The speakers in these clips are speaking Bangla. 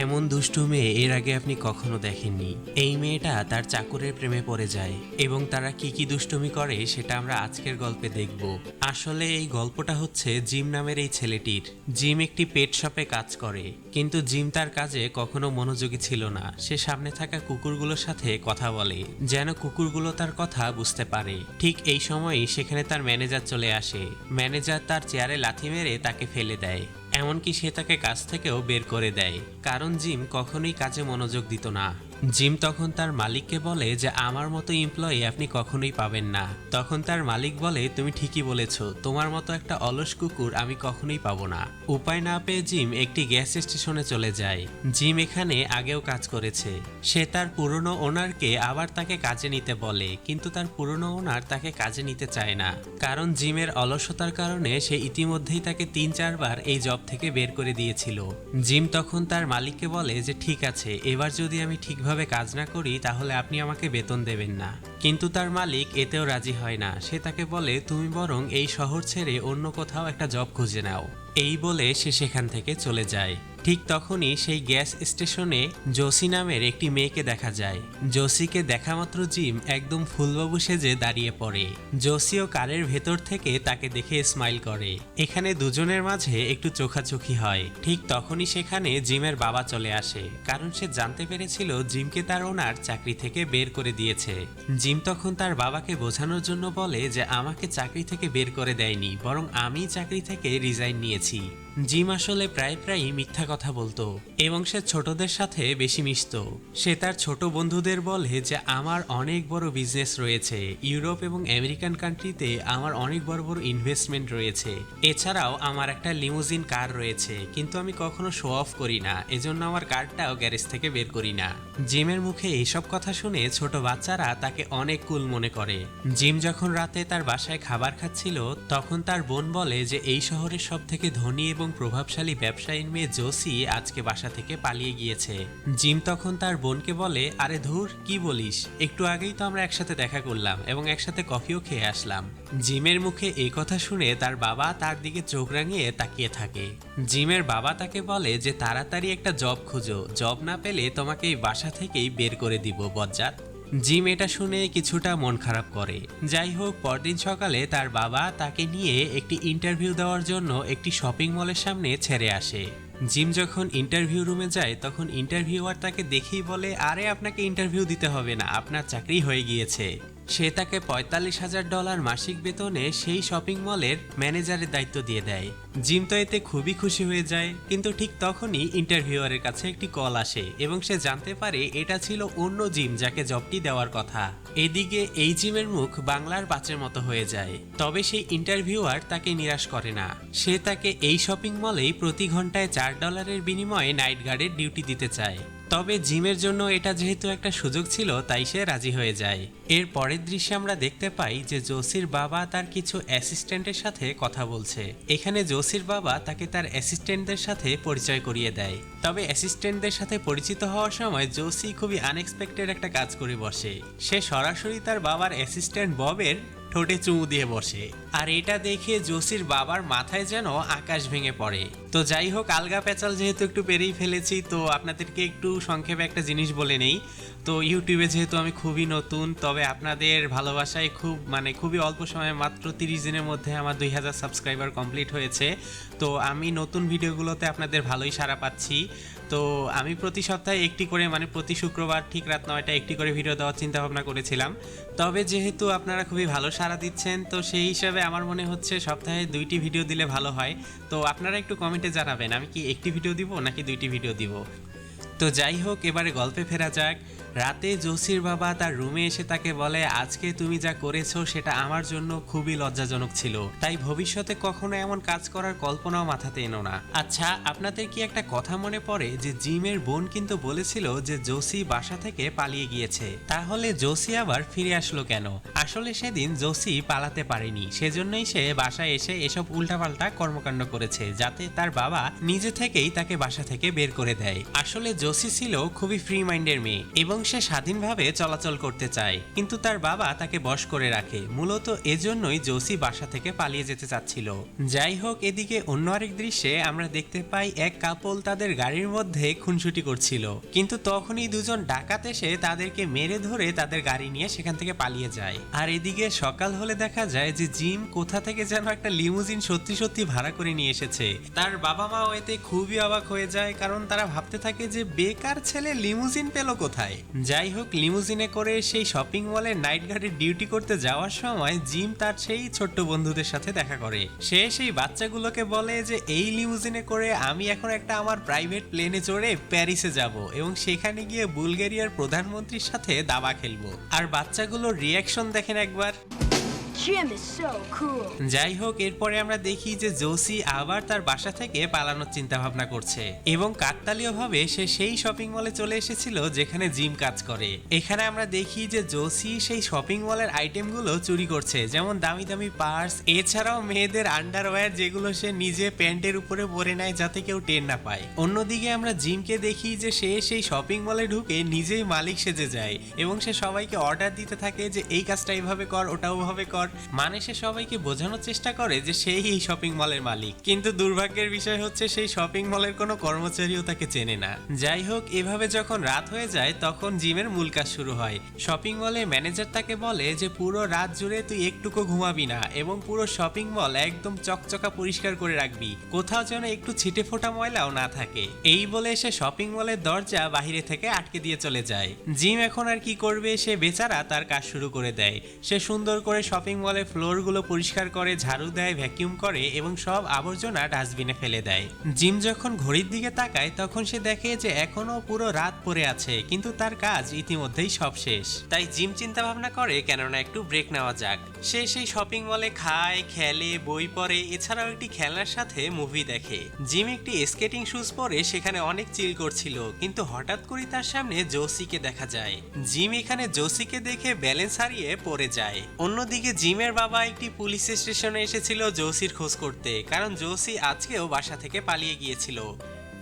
এমন দুষ্টু মেয়ে এর আগে আপনি কখনো দেখেননি। এই মেয়েটা তার চাকরের প্রেমে পড়ে যায় এবং তারা কি কি দুষ্টুমি করে সেটা আমরা আজকের গল্পে দেখব। আসলে এই গল্পটা হচ্ছে জিম নামের এই ছেলেটির। জিম একটি পেট শপে কাজ করে, কিন্তু জিম তার কাজে কখনো মনোযোগী ছিল না। সে সামনে থাকা কুকুরগুলোর সাথে কথা বলে, যেন কুকুরগুলো তার কথা বুঝতে পারে। ঠিক এই সময়ই সেখানে তার ম্যানেজার চলে আসে। ম্যানেজার তার চেয়ারে লাথি মেরে তাকে ফেলে দেয়। এমনকি সে তাকে কাজ থেকেও বের করে দেয়, কারণ জিম কখনোই কাজে মনোযোগ দিত না। জিম তখন তার মালিককে বলে যে, আমার মতো এমপ্লয়ি আপনি কখনোই পাবেন না। তখন তার মালিক বলে, তুমি ঠিকই বলেছ, তোমার মতো একটা অলস কুকুর আমি কখনোই পাবো না। উপায় না পেয়ে জিম একটি গ্যাস স্টেশনে চলে যায়। জিম এখানে আগেও কাজ করেছে। সে তার পুরনো ওনারকে আবার তাকে কাজে নিতে বলে, কিন্তু তার পুরনো ওনার তাকে কাজে নিতে চায় না। কারণ জিমের অলসতার কারণে সে ইতিমধ্যেই তাকে তিন চারবার এই জব থেকে বের করে দিয়েছিল। জিম তখন তার মালিককে বলে যে, ঠিক আছে, এবার যদি আমি ঠিকভাবে কাজ না করি, তাহলে আপনি আমাকে বেতন দেবেন না। কিন্তু তার মালিক এতেও রাজি হয় না। সে তাকে বলে, তুমি বরং এই শহর ছেড়ে অন্য কোথাও একটা জব খুঁজে নাও। এই বলে সে সেখান থেকে চলে যায়। ঠিক তখনই সেই গ্যাস স্টেশনে জোসি নামের একটি মেয়েকে দেখা যায়। জোসিকে দেখা মাত্র জিম একদম ফুলবাবু সেজে দাঁড়িয়ে পড়ে। জোসিও কারের ভেতর থেকে তাকে দেখে স্মাইল করে। এখানে দুজনের মাঝে একটু চোখাচোখি হয়। ঠিক তখনই সেখানে জিমের বাবা চলে আসে, কারণ সে জানতে পেরেছিল জিমকে তার ওনার চাকরি থেকে বের করে দিয়েছে। জিম তখন তার বাবাকে বোঝানোর জন্য বলে যে, আমাকে চাকরি থেকে বের করে দেয়নি, বরং আমি চাকরি থেকে রিজাইন নিয়েছি। জিম আসলে প্রায় প্রায়ই মিথ্যা কথা বলতো এবং সে ছোটদের সাথে বেশি মিশতো। সে তার ছোট বন্ধুদের বলে যে, আমার অনেক বড় বিজনেস রয়েছে। ইউরোপ এবং আমেরিকান কান্ট্রিতে আমার অনেক বড় বড় ইনভেস্টমেন্ট রয়েছে। এছাড়াও আমার একটা লিমোজিন কার রয়েছে। কিন্তু আমি কখনো শো অফ করি না। এজন্য আমার কারটাও গ্যারেজ থেকে বের করি না। জিমের মুখে এইসব কথা শুনে ছোট বাচ্চারা তাকে অনেক কুল মনে করে। জিম যখন রাতে তার বাসায় খাবার খাচ্ছিল, তখন তার বোন বলে যে, এই শহরের সব থেকে ধনী এবং প্রভাবশালী ব্যবসায়ীর মেয়ে জোসি আজকে বাসা থেকে পালিয়ে গিয়েছে। জিম তখন তার বোনকে বলে, আরে ধুর, কি বলিস? একটু আগেই তো আমরা একসাথে দেখা করলাম এবং একসাথে কফিও খেয়ে আসলাম। জিমের মুখে এই কথা শুনে তার বাবা তার দিকে চোখ রাঙিয়ে তাকিয়ে থাকে। জিমের বাবা তাকে বলে যে, তাড়াতাড়ি একটা জব খুঁজো। জব না পেলে তোমাকে এই বাসা থেকেই বের করে দিব, বজ্জাত। জিম এটা শুনে কিছুটা মন খারাপ করে। যাই হোক পরদিন সকালে তার বাবা তাকে নিয়ে একটি ইন্টারভিউ দেওয়ার জন্য একটি শপিং মলের সামনে ছেড়ে আসে। জিম যখন ইন্টারভিউ রুমে যায়, তখন ইন্টারভিউয়ার তাকে দেখেই বলে, আরে, আপনাকে ইন্টারভিউ দিতে হবে না, আপনার চাকরি হয়ে গিয়েছে। সে তাকে পঁয়তাল্লিশ হাজার ডলার মাসিক বেতনে সেই শপিং মলের ম্যানেজারের দায়িত্ব দিয়ে দেয়। জিম তো এতে খুবই খুশি হয়ে যায়, কিন্তু ঠিক তখনই ইন্টারভিউয়ারের কাছে একটি কল আসে এবং সে জানতে পারে এটা ছিল অন্য জিম যাকে জবটি দেওয়ার কথা। এদিকে এই জিমের মুখ বাংলার পাঁচের মতো হয়ে যায়। তবে সেই ইন্টারভিউয়ার তাকে নিরাশ করে না। সে তাকে এই শপিং মলেই প্রতি ঘন্টায় চার ডলারের বিনিময়ে নাইট গার্ডের ডিউটি দিতে চায়। তবে জিমের জন্য এটা যেহেতু একটা সুযোগ ছিল, তাই সে রাজি হয়ে যায়। এর পরের দৃশ্যে আমরা দেখতে পাই যে জোসির বাবা তার কিছু অ্যাসিস্ট্যান্টের সাথে কথা বলছে। এখানে জোসির বাবা তাকে তার অ্যাসিস্ট্যান্টদের সাথে পরিচয় করিয়ে দেয়। তবে অ্যাসিস্ট্যান্টদের সাথে পরিচিত হওয়ার সময় জোসি খুবই আনএক্সপেক্টেড একটা কাজ করে বসে। সে সরাসরি তার বাবার অ্যাসিস্ট্যান্ট ববের ঠোঁটে চুমু দিয়ে বসে। আর এটা দেখে জোসির বাবার মাথায় যেন আকাশ ভেঙে পড়ে। তো যাই হোক, আলগা প্যাচাল যেহেতু একটু পেরেই ফেলেছি, তো আপনাদেরকে একটু সংক্ষেপে একটা জিনিস বলে নেই। তো ইউটিউবে যেহেতু আমি খুবই নতুন, তবে আপনাদের ভালোবাসায় খুব মানে খুবই অল্প সময়ে মাত্র তিরিশ দিনের মধ্যে আমার দুই হাজার সাবস্ক্রাইবার কমপ্লিট হয়েছে। তো আমি নতুন ভিডিওগুলোতে আপনাদের ভালোই সাড়া পাচ্ছি। তো আমি প্রতি সপ্তাহে একটি করে মানে প্রতি শুক্রবার ঠিক রাত নয়টা একটি করে ভিডিও দেওয়ার চিন্তা ভাবনা করেছিলাম। তবে যেহেতু আপনারা খুবই ভালো সাড়া দিচ্ছেন, তো সেই হিসাবে আমার মনে হচ্ছে সপ্তাহে দুইটি ভিডিও দিলে ভালো হয়। তো আপনারা একটু কমেন্টে জানাবেন, আমি কি একটি ভিডিও দিব নাকি দুইটি ভিডিও দিব? তো যাই হোক, এবারে গল্পে ফেরা যাক। রাতে জোসির বাবা তার রুমে এসে তাকে বলে, আজকে তুমি যা করেছ সেটা আমার জন্য খুবই লজ্জাজনক ছিল। তাই ভবিষ্যতে কখনো এমন কাজ করার কল্পনাও মাথাতে এনো না। আচ্ছা আপনাদের কি একটা কথা মনে পড়ে যে জিমের বোন কিন্তু বলেছিল যে জোসি বাসা থেকে পালিয়ে গিয়েছে? তাহলে জোসি আবার ফিরে আসলো কেন? আসলে সেদিন জোসি পালাতে পারেনি। সেজন্যই সে বাসায় এসে এসব উল্টাপাল্টা কর্মকাণ্ড করেছে, যাতে তার বাবা নিজে থেকেই তাকে বাসা থেকে বের করে দেয়। আসলে জোসি ছিল খুবই ফ্রি মাইন্ডের মেয়ে এবং সে স্বাধীনভাবে চলাচল করতে চায়, কিন্তু তার বাবা তাকে বশ করে রাখে। মূলত এজন্যই জোসি বাসা থেকে পালিয়ে যেতে চাচ্ছিল। যাই হোক, এদিকে অন্য আরেক দৃশ্যে আমরা দেখতে পাই এক কাপল তাদের গাড়ির মধ্যে খুনসুটি করছিল। কিন্তু তখনই দুজন ডাকাত এসে তাদেরকে মেরে ধরে তাদের গাড়ি নিয়ে সেখান থেকে পালিয়ে যায়। আর এদিকে সকাল হলে দেখা যায় যে জিম কোথা থেকে যেন একটা লিমুজিন সত্যি সত্যি ভাড়া করে নিয়ে এসেছে। তার বাবা মাও এতে খুবই অবাক হয়ে যায়, কারণ তারা ভাবতে থাকে যে, বেকার ছেলে লিমুজিন পেল কোথায়? যাই হোক, লিমুজিনে করে সেই শপিং মলে নাইট গার্ডে ডিউটি করতে যাওয়ার সময় জিম তার সেই ছোট্ট বন্ধুদের সাথে দেখা করে। সে সেই বাচ্চাগুলোকে বলে যে, এই লিমুজিনে করে আমি এখন একটা আমার প্রাইভেট প্লেনে চড়ে প্যারিসে যাব এবং সেখানে গিয়ে বুলগেরিয়ার প্রধানমন্ত্রীর সাথে দাবা খেলব। আর বাচ্চাগুলোর রিয়াকশন দেখেন একবার। যাই হোক এরপরে আমরা দেখি যে জোসি আবার তার বাসা থেকে পালানোর চিন্তা ভাবনা করছে এবং কাকতালীয়ভাবে সে সেই শপিং মলে চলে এসেছিল যেখানে জিম কাজ করে। এখানে আমরা দেখি যে জোসি সেই শপিং মলের আইটেমগুলো চুরি করছে, যেমন দামি দামি পার্স, এছাড়াও মেয়েদের আন্ডারওয়্যার যেগুলো সে নিজে প্যান্টের উপরে পরে নেয় যাতে কেউ টের না পায়। অন্যদিকে আমরা জিমকে দেখি যে সে সেই শপিং মলে ঢুকে নিজেই মালিক সেজে যায় এবং সে সবাইকে অর্ডার দিতে থাকে যে, এই কাজটা এইভাবে কর ওটা ওভাবে কর। মানে সে সবাইকে বোঝানোর চেষ্টা করে যে সেই এই শপিং মলের মালিক। কিন্তু দুর্ভাগ্যের বিষয় হচ্ছে সেই শপিং মলের কোনো কর্মচারীও তাকে চেনে না। যাই হোক, এভাবে যখন রাত হয়ে যায়, তখন জিমের মূল কাজ শুরু হয়। শপিং মলে ম্যানেজার তাকে বলে যে, পুরো রাত জুড়ে তুই একটুকু ঘুমাবি না এবং পুরো শপিং মল একদম চকচকা পরিষ্কার করে রাখবি। কোথাও যেন একটু ছিটে ফোটা ময়লাও না থাকে। এই বলে সে শপিং মলের দরজা বাহিরে থেকে আটকে দিয়ে চলে যায়। জিম এখন আর কি করবে, সে বেচারা তার কাজ শুরু করে দেয়। সে সুন্দর করে শপিং মলের ফ্লোরগুলো পরিষ্কার করে, ঝাড়ু দেয়, ভ্যাকিউম করে এবং সব আবর্জনা ডাস্টবিনে ফেলে দেয়। জিম যখন ঘড়ির দিকে তাকায়, তখন সে দেখে যে এখনও পুরো রাত পড়ে আছে, কিন্তু তার কাজ ইতিমধ্যেই সব শেষ। তাই জিম চিন্তা ভাবনা করে, কেননা একটু ব্রেক নেওয়া যাক। সে সেই শপিং মলে খায়, খেলে, বই পড়ে, এছাড়াও একটি খেলনার সাথে মুভি দেখে। জিম একটি স্কেটিং শুজ পরে সেখানে অনেক চিল করছিল, কিন্তু হঠাৎ করে তার সামনে জোসিকে দেখা যায়। জিম এখানে জোসিকে দেখে ব্যালেন্স হারিয়ে পড়ে যায়। অন্যদিকে জিমের বাবা একটি পুলিশ স্টেশনে এসেছিল জোসির খোঁজ করতে, কারণ জোসি আজকেও বাসা থেকে পালিয়ে গিয়েছিল।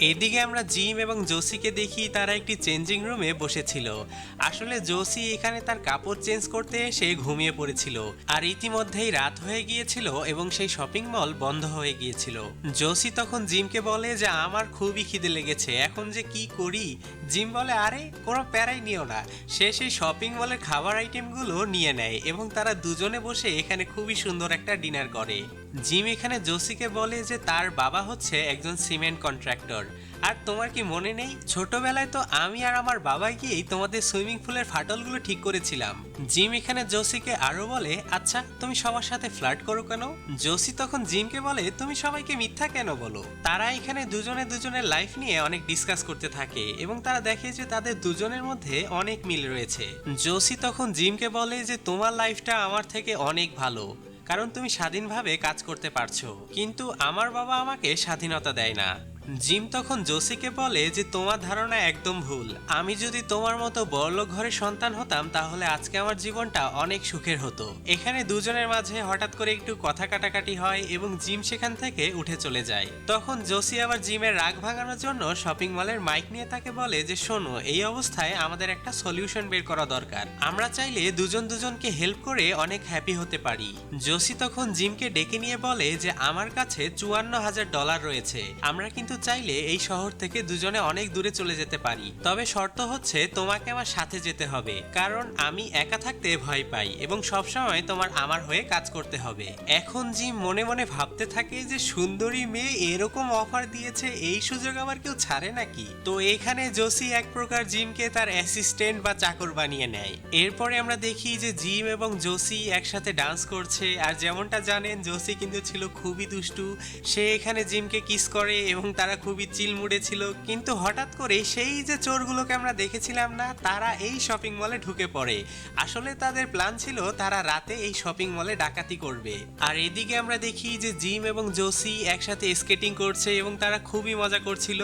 এদিকে আমরা জিম এবং জোসিকে দেখি তারা একটি চেঞ্জিং রুমে বসেছিল। আসলে জোসি এখানে তার কাপড় চেঞ্জ করতে এসে ঘুমিয়ে পড়েছিল। আর ইতিমধ্যেই রাত হয়ে গিয়েছিল এবং সেই শপিং মল বন্ধ হয়ে গিয়েছিল। জোসি তখন জিমকে বলে যে, আমার খুবই খিদে লেগেছে, এখন যে কি করি? জিম বলে, আরে, কোনো প্যারাই নিও না। সে সেই শপিং মলের খাবার আইটেমগুলো নিয়ে নেয় এবং তারা দুজনে বসে এখানে খুবই সুন্দর একটা ডিনার করে। জিম এখানে জোসিকে বলে যে তার বাবা হচ্ছে একজন সিমেন্ট কন্ট্রাক্টর। আর তোমার কি মনে নেই? ছোটবেলায় তো আমি আর আমার বাবাই গিয়েই তোমাদের সুইমিং পুলের ফাটলগুলো ঠিক করেছিলাম। জিম এখানে জোসিকে আরও বলে আচ্ছা তুমি সবার সাথে ফ্লার্ট করো কেন? জোসি তখন জিমকে বলে, তুমি সবাইকে মিথ্যা কেন বলো? তারা এখানে দুজনে দুজনের লাইফ নিয়ে অনেক ডিসকাস করতে থাকে এবং তারা দেখে যে তাদের দুজনের মধ্যে অনেক মিল রয়েছে। জোসি তখন জিমকে বলে যে, তোমার লাইফটা আমার থেকে অনেক ভালো। কারণ তুমি স্বাধীনভাবে কাজ করতে পারছ। কিন্তু আমার বাবা আমাকে স্বাধীনতা দেয় না। জিম তখন জোসিকে বলে যে, তোমার ধারণা একদম ভুল। আমি যদি তোমার মতো বড়লোক ঘরের সন্তান হতাম, তাহলে আজকে আমার জীবনটা অনেক সুখের হতো। এখানে দুজনের মাঝে হঠাৎ করে একটু কথা কাটাকাটি হয় এবং জিম সেখান থেকে উঠে চলে যায়। তখন জোসি আবার জিমের রাগ ভাঙানোর জন্য শপিং মলের মাইক নিয়ে তাকে বলে যে, শোনো, এই অবস্থায় আমাদের একটা সলিউশন বের করা দরকার। আমরা চাইলে দুজন দুজনকে হেল্প করে অনেক হ্যাপি হতে পারি। জোসি তখন জিমকে ডেকে নিয়ে বলে যে, আমার কাছে চুয়ান্ন হাজার ডলার রয়েছে। আমরা কিন্তু চাইলে এই শহর থেকে দুজনে অনেক দূরে চলে যেতে পারি। তবে শর্ত হচ্ছে তোমাকে আমার সাথে যেতে হবে, কারণ আমি একা থাকতে ভয় পাই এবং সবসময় তোমার আমার হয়ে কাজ করতে হবে। এখন জিম মনে মনে ভাবতে থাকে যে সুন্দরী মেয়ে এরকম অফার দিয়েছে, এই সুযোগ আবার কেউ ছাড়ে নাকি? তো এখানে জোসি এক প্রকার জিমকে তার অ্যাসিস্ট্যান্ট বা চাকর বানিয়ে নেয়। এরপরে আমরা দেখি যে জিম এবং জোসি একসাথে ডান্স করছে, আর যেমনটা জানেন, জোসি কিন্তু ছিল খুবই দুষ্টু। সে এখানে জিমকে কিস করে এবং তারা খুবই চিল মুডে ছিল, কিন্তু হঠাৎ করে সেই যে চোরগুলোকে আমরা দেখেছিলাম না, তারা এই শপিং মলে ঢুকে পড়ে। আসলে তাদের প্ল্যান ছিল তারা রাতে এই শপিং মলে ডাকাতি করবে। আর এদিকে আমরা দেখি যে জিম এবং জোসি একসাথে স্কেটিং করছে এবং তারা খুবই মজা করছিল।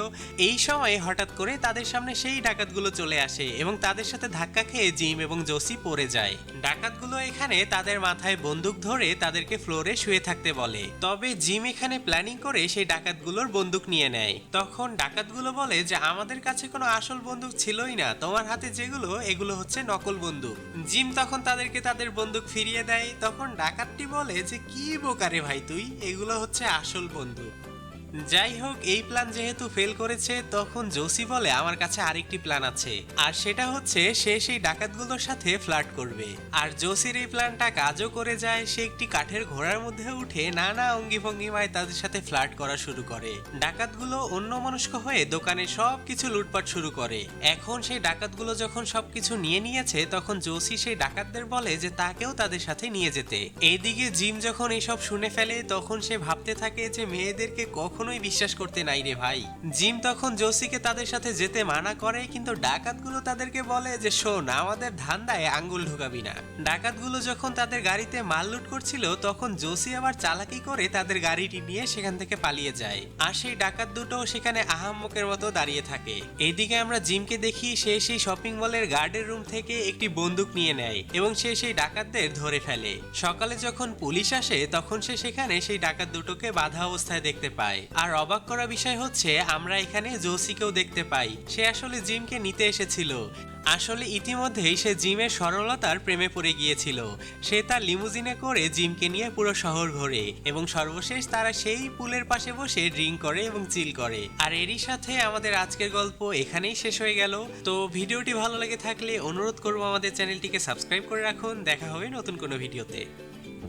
এই সময় হঠাৎ করে তাদের সামনে সেই ডাকাতগুলো চলে আসে এবং তাদের সাথে ধাক্কা খেয়ে জিম এবং জোসি পড়ে যায়। ডাকাতগুলো এখানে তাদের মাথায় বন্দুক ধরে তাদেরকে ফ্লোরে শুয়ে থাকতে বলে। তবে জিম এখানে প্ল্যানিং করে সেই ডাকাতগুলোর বন্দুক নিয়ে নিয়ে নেয় তখন ডাকাতগুলো বলে যে, আমাদের কাছে কোনো আসল বন্দুক ছিলই না। তোমার হাতে যেগুলো, এগুলো হচ্ছে নকল বন্দুক। জিম তখন তাদেরকে তাদের বন্দুক ফিরিয়ে দেয়। তখন ডাকাতটি বলে যে, কি বোকারে ভাই তুই? এগুলো হচ্ছে আসল বন্দুক। যাই হোক, এই প্ল্যান যেহেতু ফেল করেছে, তখন জোসি বলে, আমার কাছে আরেকটি প্ল্যান আছে। আর সেটা হচ্ছে, সে সেই ডাকাতগুলোর সাথে ফ্লার্ট করবে। আর জোসির এই প্ল্যানটা কাজও করে যায়, সে একটি কাঠের ঘোড়ার মধ্যে উঠে নানা অঙ্গি ভঙ্গিমায় তাদের সাথে ফ্লার্ট করা শুরু করে। ডাকাতগুলো অন্য মনস্ক হয়ে দোকানে সব কিছু লুটপাট শুরু করে। এখন সেই ডাকাতগুলো যখন সবকিছু নিয়ে নিয়েছে, তখন জোসি সেই ডাকাতদের বলে যে, তাকেও তাদের সাথে নিয়ে যেতে। এইদিকে জিম যখন এইসব শুনে ফেলে, তখন সে ভাবতে থাকে যে, মেয়েদেরকে কখনোই বিশ্বাস করতে নাই রে ভাই। জিম তখন জোসিকে তাদের সাথে যেতে মানা করে, কিন্তু ডাকাতগুলো তাদেরকে বলে যে, শোন, আমাদের ধান্দায় আঙ্গুল ঢুকাবি না। ডাকাতগুলো যখন তাদের গাড়িতে মাল লুট করছিল, তখন জোসি আবার চালাকি করে তাদের গাড়িটি নিয়ে সেখান থেকে পালিয়ে যায়। আর সেই ডাকাত দুটো সেখানে আহাম্মকের মতো দাঁড়িয়ে থাকে। এইদিকে আমরা জিমকে দেখি, সে সেই শপিং মলের গার্ডের রুম থেকে একটি বন্দুক নিয়ে নেয় এবং সে সেই ডাকাতদের ধরে ফেলে। সকালে যখন পুলিশ আসে, তখন সে সেখানে সেই ডাকাত দুটোকে বাধা অবস্থায় দেখতে পায়। আর অবাক করা বিষয় হচ্ছে, আমরা এখানে জোসিকেও দেখতে পাই। সে আসলে জিমকে নিতে এসেছিল। আসলে ইতিমধ্যেই সে জিমের সরলতার প্রেমে পড়ে গিয়েছিল। সে তার লিমুজিনে করে জিমকে নিয়ে পুরো শহর ঘোরে এবং সর্বশেষ তারা সেই পুলের পাশে বসে ড্রিঙ্ক করে এবং চিল করে। আর এরই সাথে আমাদের আজকের গল্প এখানেই শেষ হয়ে গেল। তো ভিডিওটি ভালো লেগে থাকলে অনুরোধ করব আমাদের চ্যানেলটিকে সাবস্ক্রাইব করে রাখুন। দেখা হবে নতুন কোনো ভিডিওতে।